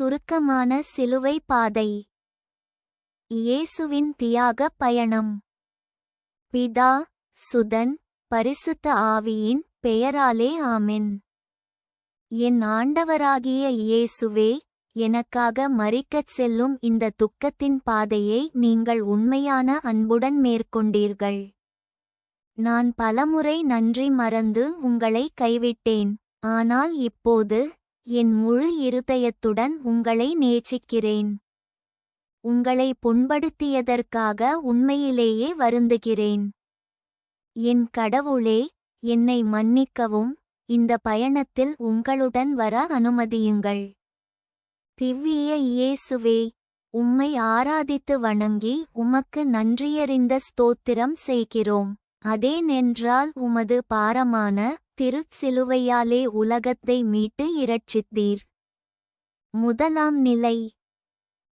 சுருக்கமான சிலுவை பாதை. இயேசுவின் தியாக பயணம். பிதா சுதன் பரிசுத்த ஆவியின் பெயராலே ஆமென். என் ஆண்டவராகிய இயேசுவே எனக்காக மறிக்கச் செல்லும் இந்த துக்கத்தின் பாதையை நீங்கள் உண்மையான அன்புடன் மேற்கொண்டீர்கள். நான் பலமுறை நன்றி மறந்து உங்களை கைவிட்டேன். ஆனால் இப்போது என் முழு இருதயத்துடன் உங்களை நேசிக்கிறேன். உங்களை புண்படுத்தியதற்காக உண்மையிலேயே வருந்துகிறேன். என் கடவுளே என்னை மன்னிக்கவும் இந்த பயணத்தில் உங்களுடன் வர அனுமதியுங்கள். திவ்விய இயேசுவே உம்மை ஆராதித்து வணங்கி உமக்கு நன்றியறிந்த ஸ்தோத்திரம் செய்கிறோம். அதேனென்றால் உமது பாரமான திருச்சிலுவையாலே உலகத்தை மீட்டு இரட்சித்தீர். முதலாம் நிலை.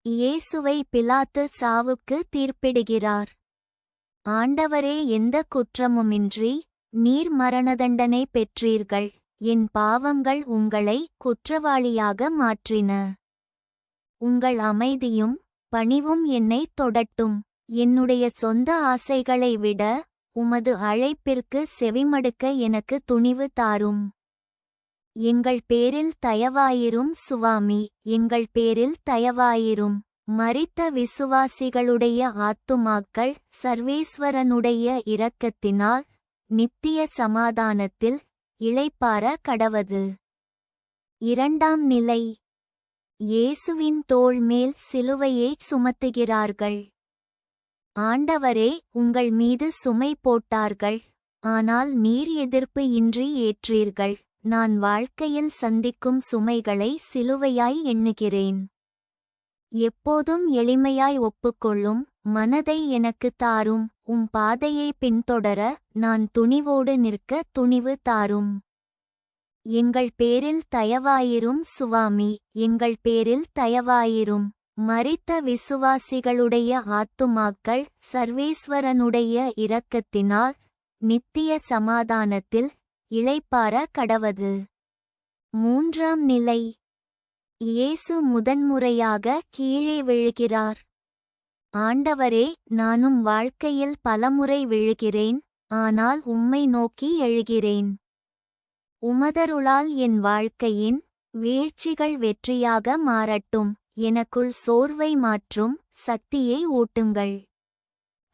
இயேசுவை பிலாத்து சாவுக்கு தீர்ப்பிடுகிறார். ஆண்டவரே எந்த குற்றமுமின்றி நீர் மரணதண்டனை பெற்றீர்கள். என் பாவங்கள் உங்களை குற்றவாளியாக மாற்றின. உங்கள் அமைதியும் பணிவும் என்னை தொடட்டும். என்னுடைய சொந்த ஆசைகளை விட உமது அழைப்பிற்கு செவிமடுக்க எனக்கு துணிவு தாரும். எங்கள் பேரில் தயவாயிரும் சுவாமி எங்கள் பேரில் தயவாயிரும். மரித்த விசுவாசிகளுடைய ஆத்துமாக்கள் சர்வேஸ்வரனுடைய இரக்கத்தினால் நித்திய சமாதானத்தில் இளைப்பார கடவது. இரண்டாம் நிலை. இயேசுவின் தோள் மேல் சிலுவையைச் சுமத்துகிறார்கள். ஆண்டவரே உங்கள் மீது சுமை போட்டார்கள். ஆனால் நீர் எதிர்ப்பு இன்றி ஏற்றீர்கள். நான் வாழ்க்கையில் சந்திக்கும் சுமைகளை சிலுவையாய் எண்ணுகிறேன். எப்போதும் எளிமையாய் ஒப்புக்கொள்ளும் மனதை எனக்கு தாரும். உம் பாதையை பின்தொடர நான் துணிவோடு நிற்க துணிவு தாரும். எங்கள் பேரில் தயவாயிரும் சுவாமி எங்கள் பேரில் தயவாயிரும். மறித்த விசுவாசிகளுடைய ஆத்துமாக்கள் சர்வேஸ்வரனுடைய இரக்கத்தினால் நித்திய சமாதானத்தில் இளைப்பார கடவது. மூன்றாம் நிலை. இயேசு முதன்முறையாக கீழே விழுகிறார். ஆண்டவரே நானும் வாழ்க்கையில் பலமுறை விழுகிறேன் ஆனால் உம்மை நோக்கி எழுகிறேன். உமதருளால் என் வாழ்க்கையின் வீழ்ச்சிகள் வெற்றியாக மாறட்டும். எனக்குள் சோர்வை மாற்றும் சக்தியை ஊட்டுங்கள்.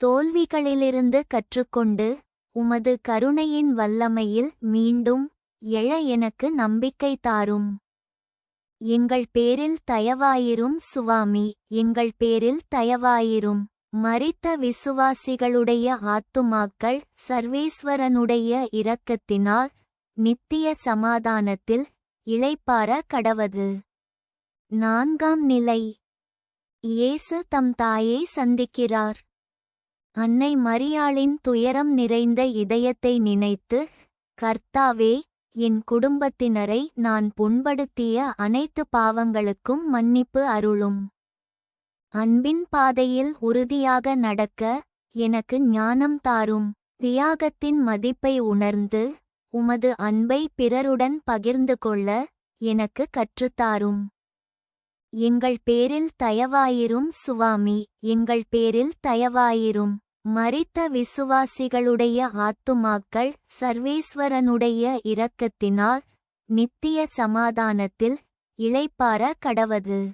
தோல்விகளிலிருந்து கற்றுக்கொண்டு உமது கருணையின் வல்லமையில் மீண்டும் எழ எனக்கு நம்பிக்கை தாரும். எங்கள் பேரில் தயவாயிரும் சுவாமி எங்கள் பேரில் தயவாயிரும். மறித்த விசுவாசிகளுடைய ஆத்துமாக்கள் சர்வேஸ்வரனுடைய இரக்கத்தினால் நித்திய சமாதானத்தில் இளைப்பார கடவது. நான்காம் நிலை. இயேசு தம் தாயை சந்திக்கிறார். அன்னை மரியாளின் துயரம் நிறைந்த இதயத்தை நினைத்து கர்த்தாவே என் குடும்பத்தினரை நான் புண்படுத்திய அனைத்து பாவங்களுக்கும் மன்னிப்பு அருளும். அன்பின் பாதையில் உறுதியாக நடக்க எனக்கு ஞானம் தாரும். தியாகத்தின் மதிப்பை உணர்ந்து உமது அன்பை பிறருடன் பகிர்ந்து கொள்ள எனக்கு கற்றுத்தாரும். எங்கள் பேரில் தயவாயிரும் சுவாமி எங்கள் பேரில் தயவாயிரும். மறித்த விசுவாசிகளுடைய ஆத்துமாக்கள் சர்வேஸ்வரனுடைய இரக்கத்தினால் நித்திய சமாதானத்தில் இளைப்பார கடவது.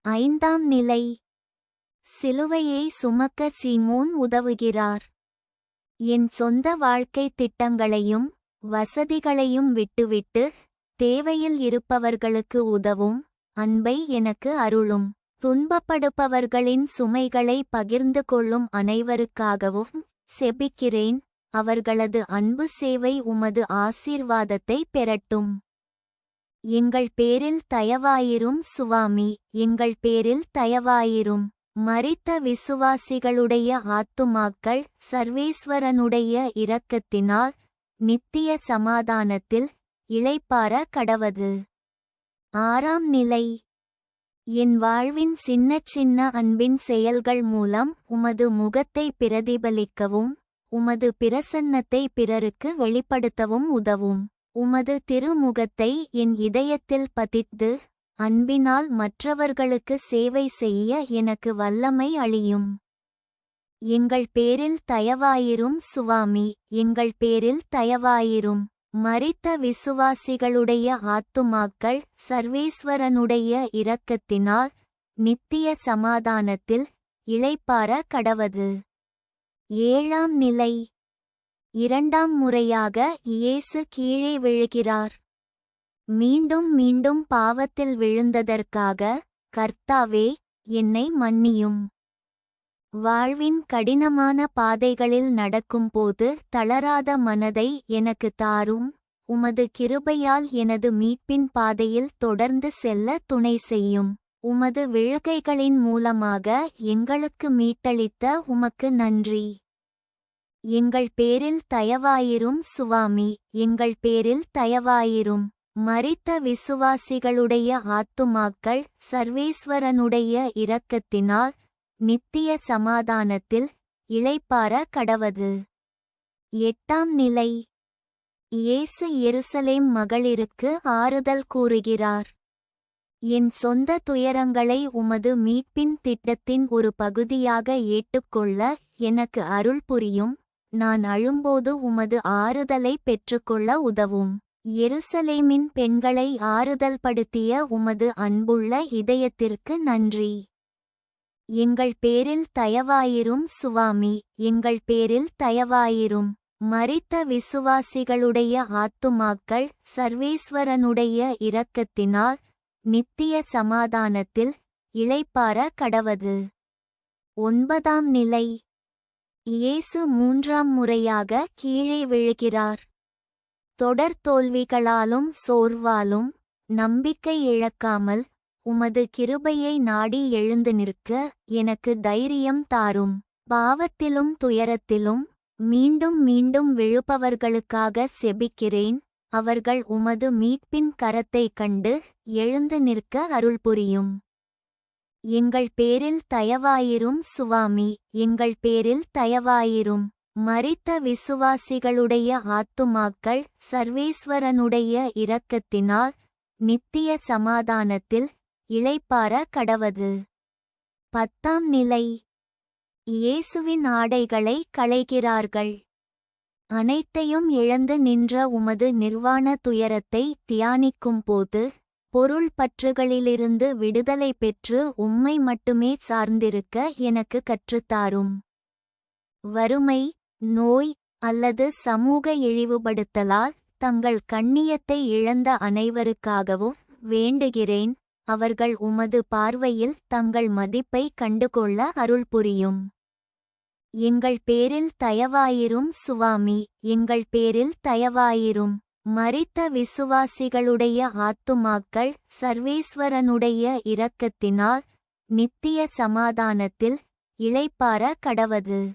ஐந்தாம் நிலை. சிலுவையை சுமக்க சீமோன் உதவுகிறார். என் சொந்த வாழ்க்கை திட்டங்களையும் வசதிகளையும் விட்டுவிட்டு தேவையில் இருப்பவர்களுக்கு உதவும் அன்பை எனக்கு அருளும். துன்பப்படுப்பவர்களின் சுமைகளை பகிர்ந்து கொள்ளும் அனைவருக்காகவும் செபிக்கிறேன். அவர்களது அன்பு சேவை உமது ஆசீர்வாதத்தை பெறட்டும் எங்கள் பேரில் தயவாயிரும் சுவாமி எங்கள் பேரில் தயவாயிரும். மறித்த விசுவாசிகளுடைய ஆத்துமாக்கள் சர்வேஸ்வரனுடைய இரக்கத்தினால் நித்திய சமாதானத்தில் இளைப்பார கடவது. ஆறாம் நிலை. என் வாழ்வின் சின்னச் சின்ன அன்பின் செயல்கள் மூலம் உமது முகத்தை பிரதிபலிக்கவும் உமது பிரசன்னத்தை பிறருக்கு வெளிப்படுத்தவும் உதவும். உமது திருமுகத்தை என் இதயத்தில் பதித்து அன்பினால் மற்றவர்களுக்கு சேவை செய்ய எனக்கு வல்லமை அளியும். எங்கள் பேரில் தயவாயிரும் சுவாமி எங்கள் பேரில் தயவாயிரும். மரித்த விசுவாசிகளுடைய ஆத்துமாக்கள் சர்வேஸ்வரனுடைய இரக்கத்தினால் நித்திய சமாதானத்தில் இளைப்பார கடவது. ஏழாம் நிலை. இரண்டாம் முறையாக இயேசு கீழே விழுகிறார். மீண்டும் மீண்டும் பாவத்தில் விழுந்ததற்காக கர்த்தாவே என்னை மன்னியும். வாழ்வின் கடினமான பாதைகளில் நடக்கும்போது தளராத மனதை எனக்கு தாரும். உமது கிருபையால் எனது மீட்பின் பாதையில் தொடர்ந்து செல்ல துணை செய்யும். உமது விழுகைகளின் மூலமாக எங்களுக்கு மீட்டளித்த உமக்கு நன்றி. எங்கள் பேரில் தயவாயிரும் சுவாமி எங்கள் பேரில் தயவாயிரும். மறித்த விசுவாசிகளுடைய ஆத்துமாக்கள் சர்வேஸ்வரனுடைய இரக்கத்தினால் நித்திய சமாதானத்தில் இளைப்பார கடவது. எட்டாம் நிலை. இயேசு எருசலேம் மகளிருக்கு ஆறுதல் கூறுகிறார். என் சொந்த துயரங்களை உமது மீட்பின் திட்டத்தின் ஒரு பகுதியாக ஏற்றுக்கொள்ள எனக்கு அருள் புரியும். நான் அழும்போது உமது ஆறுதலை பெற்றுக்கொள்ள உதவும். எருசலேமின் பெண்களை ஆறுதல் படுத்திய உமது அன்புள்ள இதயத்திற்கு நன்றி. எங்கள் பேரில் தயவாயிரும் சுவாமி எங்கள் பேரில் தயவாயிரும். மறித்த விசுவாசிகளுடைய ஆத்துமாக்கள் சர்வேஸ்வரனுடைய இரக்கத்தினால் நித்திய சமாதானத்தில் இளைப்பார கடவது. ஒன்பதாம் நிலை. இயேசு மூன்றாம் முறையாக கீழே விழுகிறார். தொடர் தோல்விகளாலும் சோர்வாலும் நம்பிக்கை இழக்காமல் உமது கிருபையை நாடி எழுந்து நிற்க எனக்கு தைரியம் தாரும். பாவத்திலும் துயரத்திலும் மீண்டும் மீண்டும் விழுப்பவர்களுக்காக செபிக்கிறேன். அவர்கள் உமது மீட்பின் கரத்தைக் கண்டு எழுந்து நிற்க அருள் புரியும். எங்கள் பேரில் தயவாயிரும் சுவாமி எங்கள் பேரில் தயவாயிரும். மறித்த விசுவாசிகளுடைய ஆத்துமாக்கள் சர்வேஸ்வரனுடைய இரக்கத்தினால் நித்திய சமாதானத்தில் இளைப்பார கடவது. பத்தாம் நிலை. இயேசுவின் ஆடைகளை களைகிறார்கள். அனைத்தையும் இழந்து நின்ற உமது நிர்வாண துயரத்தை தியானிக்கும்போது பொருள் பற்றுகளிலிருந்து விடுதலை பெற்று உம்மை மட்டுமே சார்ந்திருக்க எனக்கு கற்றுத்தாரும் வறுமை நோய் அல்லது சமூக இழிவுபடுத்தலால் தங்கள் கண்ணியத்தை இழந்த அனைவருக்காகவும் வேண்டுகிறேன். அவர்கள் உமது பார்வையில் தங்கள் மதிப்பை கண்டுகொள்ள அருள் புரியும். எங்கள் பேரில் தயவாயிரும் சுவாமி எங்கள் பேரில் தயவாயிரும். மறித்த விசுவாசிகளுடைய ஆத்துமாக்கள் சர்வேஸ்வரனுடைய இரக்கத்தினால் நித்திய சமாதானத்தில் இளைப்பார கடவது.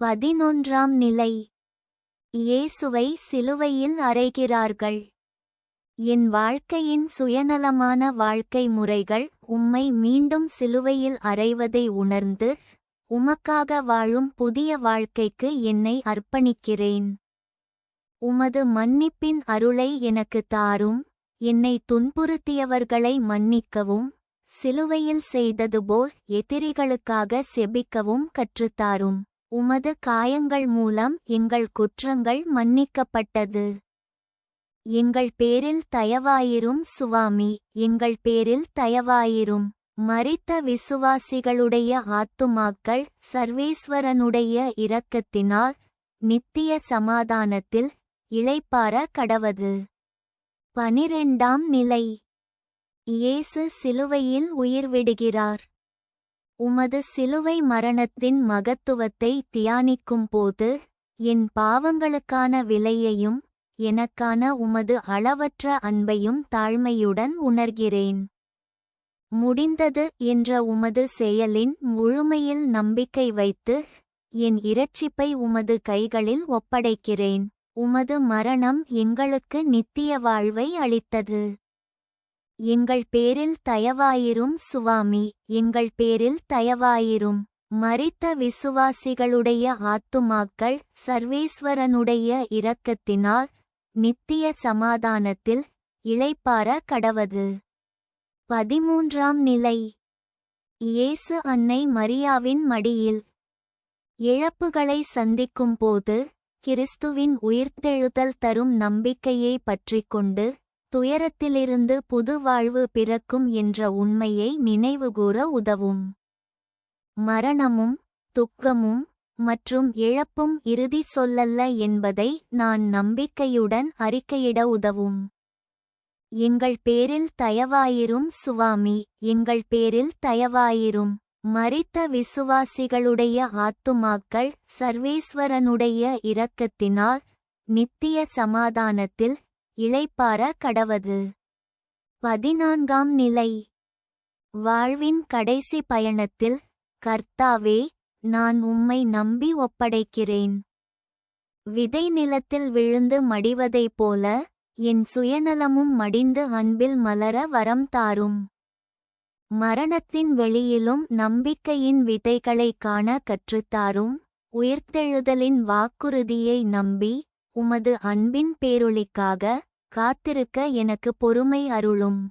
பதினொன்றாம் நிலை. இயேசுவை சிலுவையில் அறைகிறார்கள். என் வாழ்க்கையின் சுயநலமான வாழ்க்கை முறைகள் உம்மை மீண்டும் சிலுவையில் அறைவதை உணர்ந்து உமக்காக வாழும் புதிய வாழ்க்கைக்கு என்னை அர்ப்பணிக்கிறேன். உமது மன்னிப்பின் அருளை எனக்கு தாரும். என்னை துன்புறுத்தியவர்களை மன்னிக்கவும் சிலுவையில் செய்ததுபோல் எதிரிகளுக்காக செபிக்கவும் கற்றுத்தாரும். உமது காயங்கள் மூலம் எங்கள் குற்றங்கள் மன்னிக்கப்பட்டது. எங்கள் பேரில் தயவாயிரும் சுவாமி எங்கள் பேரில் தயவாயிரும். மரித்த விசுவாசிகளுடைய ஆத்துமாக்கள் சர்வேஸ்வரனுடைய இரக்கத்தினால் நித்திய சமாதானத்தில் இளைப்பார கடவது. பனிரெண்டாம் நிலை. இயேசு சிலுவையில் உயிர் விடுகிறார் உமது சிலுவை மரணத்தின் மகத்துவத்தை தியானிக்கும்போது என் பாவங்களுக்கான விலையையும் எனக்கான உமது அளவற்ற அன்பையும் தாழ்மையுடன் உணர்கிறேன். முடிந்தது என்ற உமது செயலின் முழுமையில் நம்பிக்கை வைத்து என் இரட்சிப்பை உமது கைகளில் ஒப்படைக்கிறேன். உமது மரணம் எங்களுக்கு நித்திய வாழ்வை அளித்தது. எங்கள் பேரில் தயவாயிரும் சுவாமி எங்கள் பேரில் தயவாயிரும். மறித்த விசுவாசிகளுடைய ஆத்துமாக்கள் சர்வேஸ்வரனுடைய இரக்கத்தினால் நித்திய சமாதானத்தில் இளைப்பார கடவது. பதிமூன்றாம் நிலை. இயேசு அன்னை மரியாவின் மடியில். இழப்புகளை சந்திக்கும் போது கிறிஸ்துவின் உயிர்த்தெழுதல் தரும் நம்பிக்கையை பற்றிக்கொண்டு துயரத்திலிருந்து புது வாழ்வு பிறக்கும் என்ற உண்மையை நினைவுகூர உதவும். மரணமும் துக்கமும் மற்றும் இழப்பும் இறுதி சொல்லல்ல என்பதை நான் நம்பிக்கையுடன் அறிக்கையிட உதவும். எங்கள் பேரில் தயவாயிரும் சுவாமி எங்கள் பேரில் தயவாயிரும். மறித்த விசுவாசிகளுடைய ஆத்துமாக்கள் சர்வேஸ்வரனுடைய இரக்கத்தினால் நித்திய சமாதானத்தில் இளைப்பார கடவது. பதினான்காம் நிலை. வாழ்வின் கடைசி பயணத்தில் கர்த்தாவே நான் உம்மை நம்பி ஒப்படைக்கிறேன். விதை நிலத்தில் விழுந்து மடிவதைப் போல என் சுயநலமும் மடிந்து அன்பில் மலர வரம் தாரும். மரணத்தின் வெளியிலும் நம்பிக்கையின் விதைகளைக் காண கற்றுத்தாரும் உயிர்த்தெழுதலின் வாக்குறுதியை நம்பி உமது அன்பின் பேரொளிக்காக காத்திருக்க எனக்கு பொறுமை அருளும்.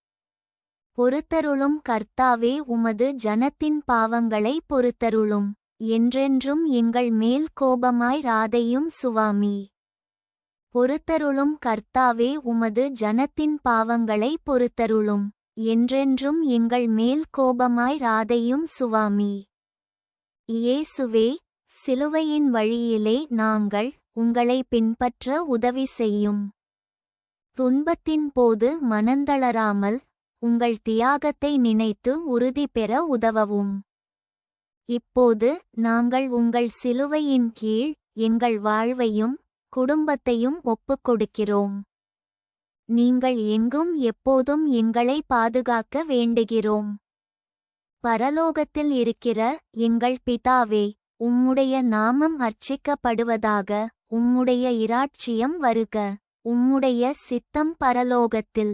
பொறுத்தருளும் கர்த்தாவே உமது ஜனத்தின் பாவங்களை பொறுத்தருளும். என்றென்றும் எங்கள் மேல் கோபமாய் ராதையும் சுவாமி. பொறுத்தருளும் கர்த்தாவே உமது ஜனத்தின் பாவங்களை பொறுத்தருளும். என்றென்றும் எங்கள் மேல் கோபமாய் ராதையும் சுவாமி. இயேசுவே சிலுவையின் வழியிலே நாங்கள் உங்களை பின்பற்ற உதவி செய்யும். துன்பத்தின் போது மனந்தளராமல் உங்கள் தியாகத்தை நினைத்து உறுதி பெற உதவவும். இப்போது நாங்கள் உங்கள் சிலுவையின் கீழ் எங்கள் வாழ்வையும் குடும்பத்தையும் ஒப்புக்கொடுக்கிறோம் நீங்கள் எங்கும் எப்போதும் எங்களை பாதுகாக்க வேண்டுகிறோம். பரலோகத்தில் இருக்கிற எங்கள் பிதாவே உம்முடைய நாமம் அர்ச்சிக்கப்படுவதாக உம்முடைய இராட்சியம் வருக உம்முடைய சித்தம் பரலோகத்தில்.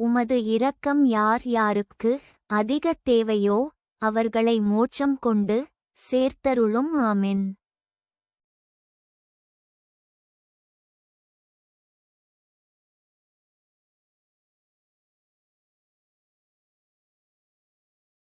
உமது இரக்கம் யார் யாருக்கு அதிக தேவையோ அவர்களை மோட்சம் கொண்டு சேர்த்தருளும் ஆமென்.